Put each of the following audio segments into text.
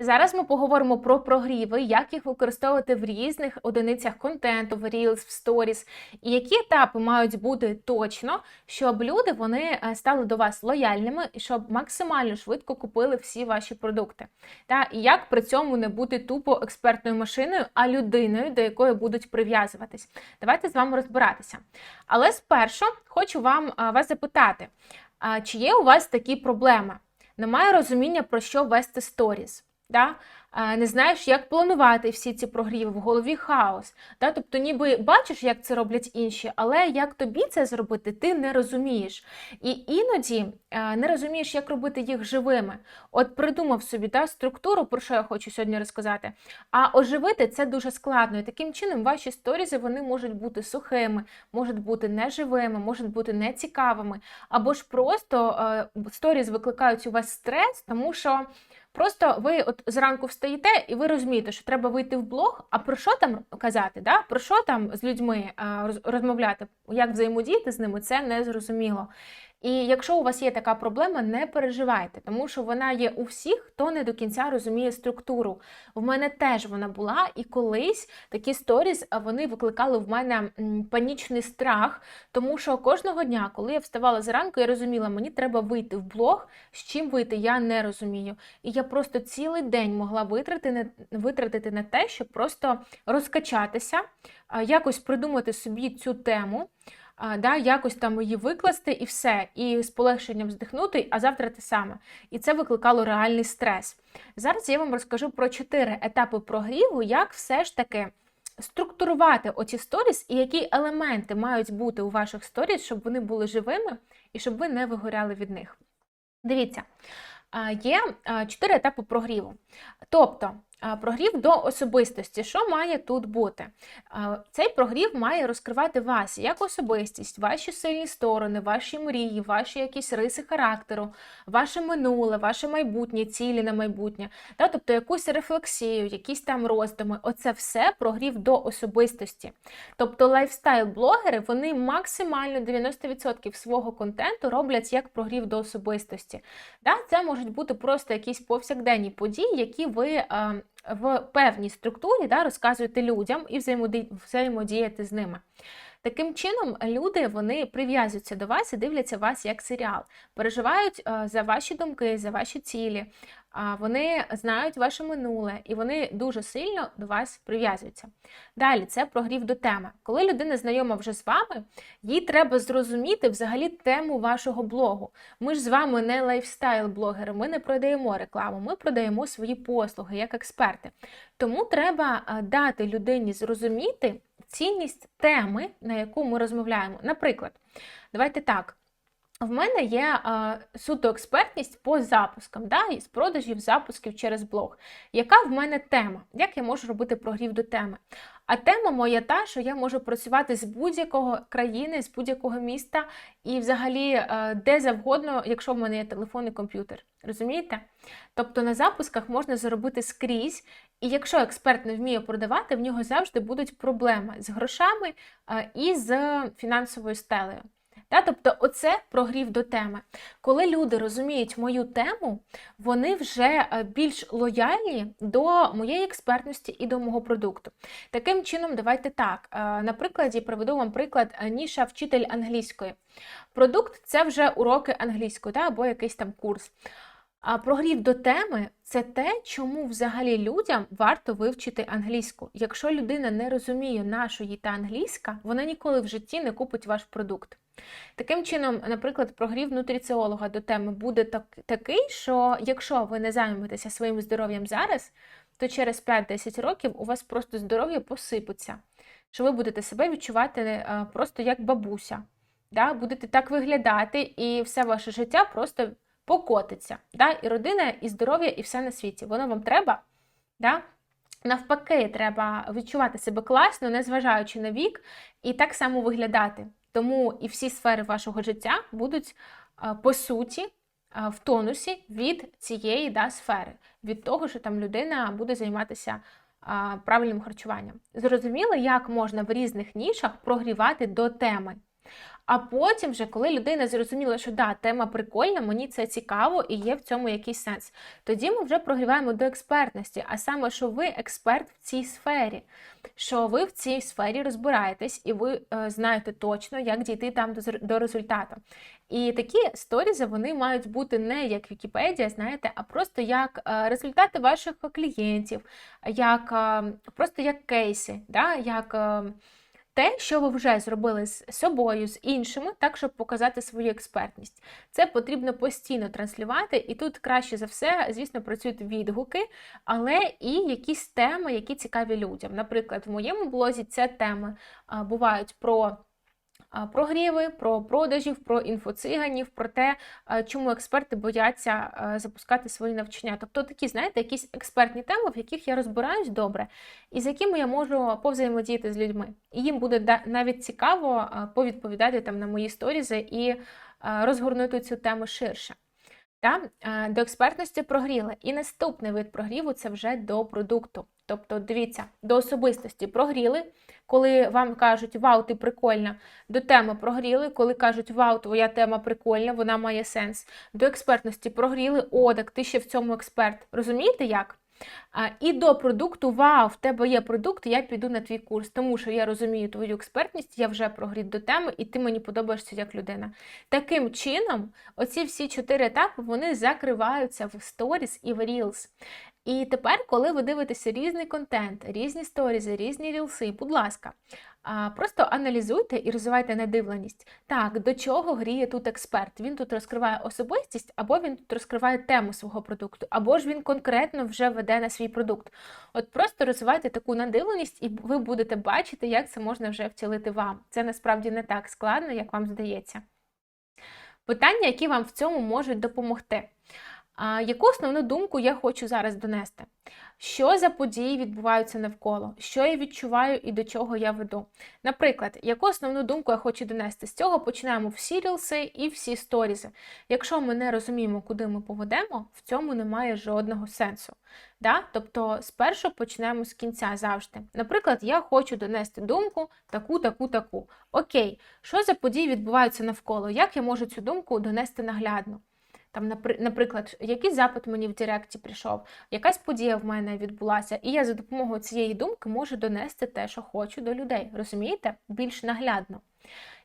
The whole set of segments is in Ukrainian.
Зараз ми поговоримо про прогріви, як їх використовувати в різних одиницях контенту, в Reels, в Stories, і які етапи мають бути точно, щоб люди вони е, стали до вас лояльними і щоб максимально швидко купили всі ваші продукти. Та і як при цьому не бути тупо експертною машиною, а людиною, до якої будуть прив'язуватись. Давайте з вами розбиратися. Але спершу хочу вам е, вас запитати, чи є у вас такі проблеми? Немає розуміння, про що вести сторіс. Да? Не знаєш, як планувати всі ці прогріви, в голові хаос. Да? Тобто, ніби бачиш, як це роблять інші, але як тобі це зробити, ти не розумієш. І іноді не розумієш, як робити їх живими. От придумав собі да, структуру, про що я хочу сьогодні розказати. А оживити це дуже складно. І таким чином ваші сторізи вони можуть бути сухими, можуть бути неживими, можуть бути нецікавими, або ж просто сторіз викликають у вас стрес, тому що. Просто ви от зранку встаєте і ви розумієте, що треба вийти в блог, а про що там казати, да? про що там з людьми розмовляти, як взаємодіяти з ними, це не зрозуміло. І якщо у вас є така проблема, не переживайте, тому що вона є у всіх, хто не до кінця розуміє структуру. В мене теж вона була, і колись такі сторіс вони викликали в мене панічний страх, тому що кожного дня, коли я вставала зранку, я розуміла, мені треба вийти в блог, з чим вийти, я не розумію. І я просто цілий день могла витратити витратити на те, щоб просто розкачатися, якось придумати собі цю тему, а, да, якось там її викласти і все, і з полегшенням вздихнути, а завтра те саме. І це викликало реальний стрес. Зараз я вам розкажу про чотири етапи прогріву, як все ж таки. Структурувати оці сторіс і які елементи мають бути у ваших сторіс, щоб вони були живими і щоб ви не вигоряли від них. Дивіться, є чотири етапи прогріву. Тобто, прогрів до особистості. Що має тут бути? Цей прогрів має розкривати вас як особистість, ваші сильні сторони, ваші мрії, ваші якісь риси характеру, ваше минуле, ваше майбутнє, цілі на майбутнє, да? тобто якусь рефлексію, якісь там роздуми. Оце все прогрів до особистості. Тобто лайфстайл-блогери вони максимально 90% свого контенту роблять як прогрів до особистості. Да? Це можуть бути просто якісь повсякденні події, які ви е, в певній структурі да, розказуєте людям і взаємодіяти з ними. Таким чином, люди вони прив'язуються до вас і дивляться вас як серіал, переживають е, за ваші думки, за ваші цілі. Вони знають ваше минуле і вони дуже сильно до вас прив'язуються. Далі це прогрів до теми. Коли людина знайома вже з вами, їй треба зрозуміти взагалі тему вашого блогу. Ми ж з вами не лайфстайл-блогери, ми не продаємо рекламу, ми продаємо свої послуги як експерти. Тому треба дати людині зрозуміти цінність теми, на яку ми розмовляємо. Наприклад, давайте так. В мене є е, суто експертність по запускам, да, із продажів запусків через блог. Яка в мене тема? Як я можу робити прогрів до теми? А тема моя та, що я можу працювати з будь-якого країни, з будь-якого міста і взагалі е, де завгодно, якщо в мене є телефон і комп'ютер. Розумієте? Тобто на запусках можна заробити скрізь, і якщо експерт не вміє продавати, в нього завжди будуть проблеми з грошами е, і з фінансовою стелею. Та, тобто, оце прогрів до теми. Коли люди розуміють мою тему, вони вже е, більш лояльні до моєї експертності і до мого продукту. Таким чином, давайте так. наприклад, На прикладі приведу вам приклад е, ніша вчитель англійської. Продукт це вже уроки англійської, та, або якийсь там курс. А прогрів до теми це те, чому взагалі людям варто вивчити англійську. Якщо людина не розуміє нашої та англійська, вона ніколи в житті не купить ваш продукт. Таким чином, наприклад, прогрів нутриціолога до теми буде так, такий, що якщо ви не займетеся своїм здоров'ям зараз, то через 5-10 років у вас просто здоров'я посипеться, що ви будете себе відчувати е, просто як бабуся. Да? Будете так виглядати, і все ваше життя просто покотиться. Да? І родина, і здоров'я, і все на світі. Воно вам треба. Да? Навпаки, треба відчувати себе класно, незважаючи на вік, і так само виглядати. Тому і всі сфери вашого життя будуть е, по суті е, в тонусі від цієї да, сфери, від того, що там людина буде займатися а, правильним харчуванням. Зрозуміло, як можна в різних нішах прогрівати до теми. А потім, вже, коли людина зрозуміла, що да, тема прикольна, мені це цікаво і є в цьому якийсь сенс, тоді ми вже прогріваємо до експертності, а саме, що ви експерт в цій сфері, що ви в цій сфері розбираєтесь і ви е, знаєте точно, як дійти там до, до результату. І такі сторізи вони мають бути не як Вікіпедія, знаєте, а просто як е, результати ваших клієнтів, як е, просто як кейси, да, як. Е, те, що ви вже зробили з собою, з іншими, так, щоб показати свою експертність. Це потрібно постійно транслювати, і тут краще за все, звісно, працюють відгуки, але і якісь теми, які цікаві людям. Наприклад, в моєму блозі це теми бувають про прогріви, про продажів, про інфоциганів, про те, чому експерти бояться запускати свої навчання. Тобто такі, знаєте, якісь експертні теми, в яких я розбираюсь добре, і з якими я можу повзаємодіяти з людьми. І їм буде навіть цікаво повідповідати там на мої сторізи і розгорнути цю тему ширше. Та? До експертності прогріли. І наступний вид прогріву це вже до продукту. Тобто, дивіться, до особистості прогріли, коли вам кажуть, вау, ти прикольна, до теми прогріли, коли кажуть, вау, твоя тема прикольна, вона має сенс. До експертності прогріли, о, так ти ще в цьому експерт. Розумієте як? І до продукту, вау, в тебе є продукт, я піду на твій курс, тому що я розумію твою експертність, я вже прогріт до теми, і ти мені подобаєшся як людина. Таким чином, оці всі чотири етапи вони закриваються в сторіс і в Reels. І тепер, коли ви дивитеся різний контент, різні сторізи, різні рілси, будь ласка, просто аналізуйте і розвивайте надивленість. Так, до чого гріє тут експерт? Він тут розкриває особистість, або він тут розкриває тему свого продукту, або ж він конкретно вже веде на свій продукт. От просто розвивайте таку надивленість, і ви будете бачити, як це можна вже втілити вам. Це насправді не так складно, як вам здається. Питання, які вам в цьому можуть допомогти. Яку основну думку я хочу зараз донести? Що за події відбуваються навколо? Що я відчуваю і до чого я веду? Наприклад, яку основну думку я хочу донести? З цього починаємо всі рілси і всі сторізи. Якщо ми не розуміємо, куди ми поведемо, в цьому немає жодного сенсу. Да? Тобто спершу почнемо з кінця завжди. Наприклад, я хочу донести думку таку, таку, таку. Окей, що за події відбуваються навколо? Як я можу цю думку донести наглядно? Там, наприклад, який запит мені в Директі прийшов, якась подія в мене відбулася, і я за допомогою цієї думки можу донести те, що хочу до людей. Розумієте? Більш наглядно.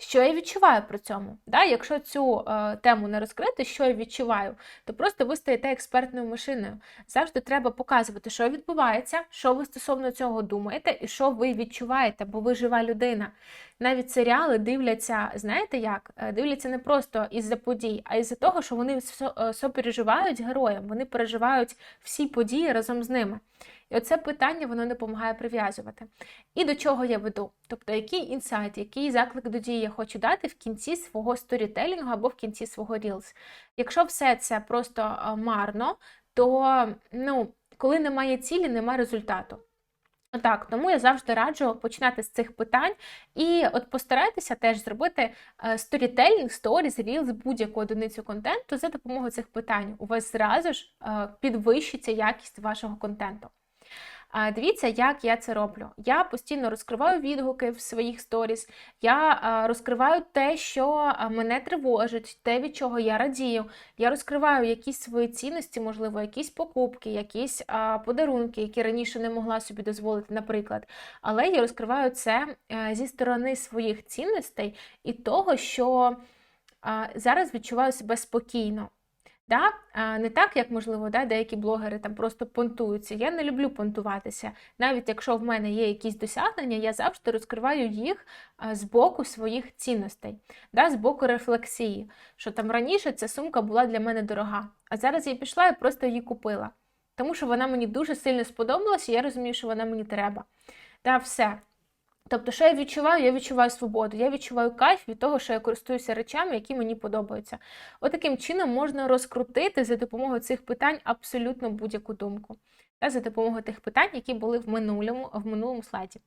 Що я відчуваю при цьому? Да? Якщо цю е, тему не розкрити, що я відчуваю, то просто ви стаєте експертною машиною. Завжди треба показувати, що відбувається, що ви стосовно цього думаєте, і що ви відчуваєте, бо ви жива людина. Навіть серіали дивляться, знаєте як? Е, дивляться не просто із-за подій, а із-за того, що вони е, сопереживають героям, вони переживають всі події разом з ними. І оце питання воно допомагає прив'язувати. І до чого я веду? Тобто, який інсайт, який заклик до дії я хочу дати в кінці свого сторітелінгу або в кінці свого Reels. Якщо все це просто марно, то ну, коли немає цілі, немає результату. Так, тому я завжди раджу починати з цих питань і от постарайтеся теж зробити сторітелінг, сторіс, рілз, будь-яку одиницю контенту за допомогою цих питань. У вас зразу ж підвищиться якість вашого контенту. Дивіться, як я це роблю. Я постійно розкриваю відгуки в своїх сторіс, я розкриваю те, що мене тривожить, те, від чого я радію. Я розкриваю якісь свої цінності, можливо, якісь покупки, якісь подарунки, які раніше не могла собі дозволити, наприклад. Але я розкриваю це е, зі сторони своїх цінностей і того, що зараз відчуваю себе спокійно. Да? Не так, як, можливо, да, деякі блогери там просто понтуються. Я не люблю понтуватися. Навіть якщо в мене є якісь досягнення, я завжди розкриваю їх з боку своїх цінностей, да, з боку рефлексії. Що там раніше ця сумка була для мене дорога, а зараз я пішла і просто її купила. Тому що вона мені дуже сильно сподобалася, і я розумію, що вона мені треба. Да, все. Тобто, що я відчуваю? Я відчуваю свободу, я відчуваю кайф від того, що я користуюся речами, які мені подобаються. Отаким От чином можна розкрутити за допомогою цих питань абсолютно будь-яку думку. Та за допомогою тих питань, які були в минулому, в минулому слайді.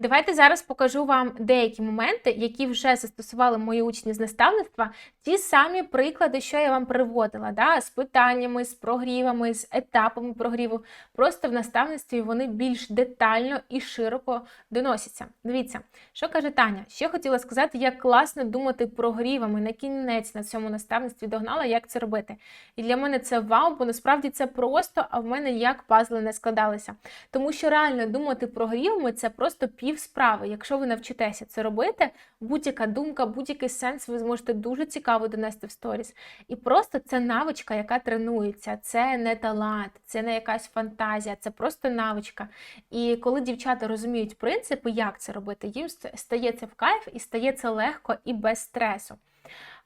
Давайте зараз покажу вам деякі моменти, які вже застосували мої учні з наставництва. Ті самі приклади, що я вам приводила, да? з питаннями, з прогрівами, з етапами прогріву. Просто в наставництві вони більш детально і широко доносяться. Дивіться, що каже Таня. Ще хотіла сказати, як класно думати прогрівами. На кінець на цьому наставництві догнала, як це робити. І для мене це вау, бо насправді це просто, а в мене як пазли не складалися. Тому що реально думати прогрівами це просто пів справи. Якщо ви навчитеся це робити, будь-яка думка, будь-який сенс ви зможете дуже цікаво донести в сторіс. І просто це навичка, яка тренується. Це не талант, це не якась фантазія, це просто навичка. І коли дівчата розуміють принципи, як це робити, їм стає це в кайф і стає це легко і без стресу.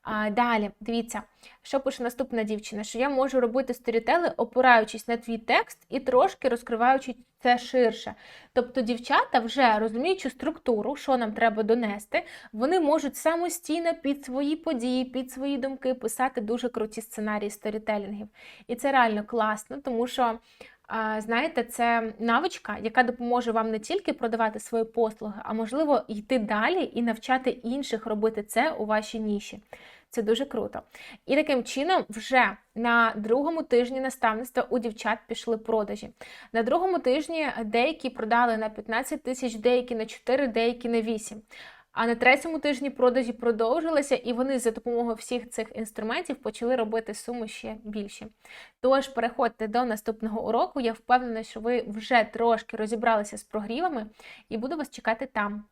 А, Далі, дивіться, що пише наступна дівчина, що я можу робити сторітели, опираючись на твій текст і трошки розкриваючи це ширше. Тобто дівчата, вже розуміючи структуру, що нам треба донести, вони можуть самостійно під свої події, під свої думки писати дуже круті сценарії сторітелінгів. І це реально класно, тому що. Знаєте, це навичка, яка допоможе вам не тільки продавати свої послуги, а можливо йти далі і навчати інших робити це у вашій ніші. Це дуже круто. І таким чином, вже на другому тижні наставництва у дівчат пішли продажі. На другому тижні деякі продали на 15 тисяч, деякі на 4, деякі на 8. А на третьому тижні продажі продовжилися, і вони за допомогою всіх цих інструментів почали робити суми ще більші. Тож переходьте до наступного уроку. Я впевнена, що ви вже трошки розібралися з прогрівами, і буду вас чекати там.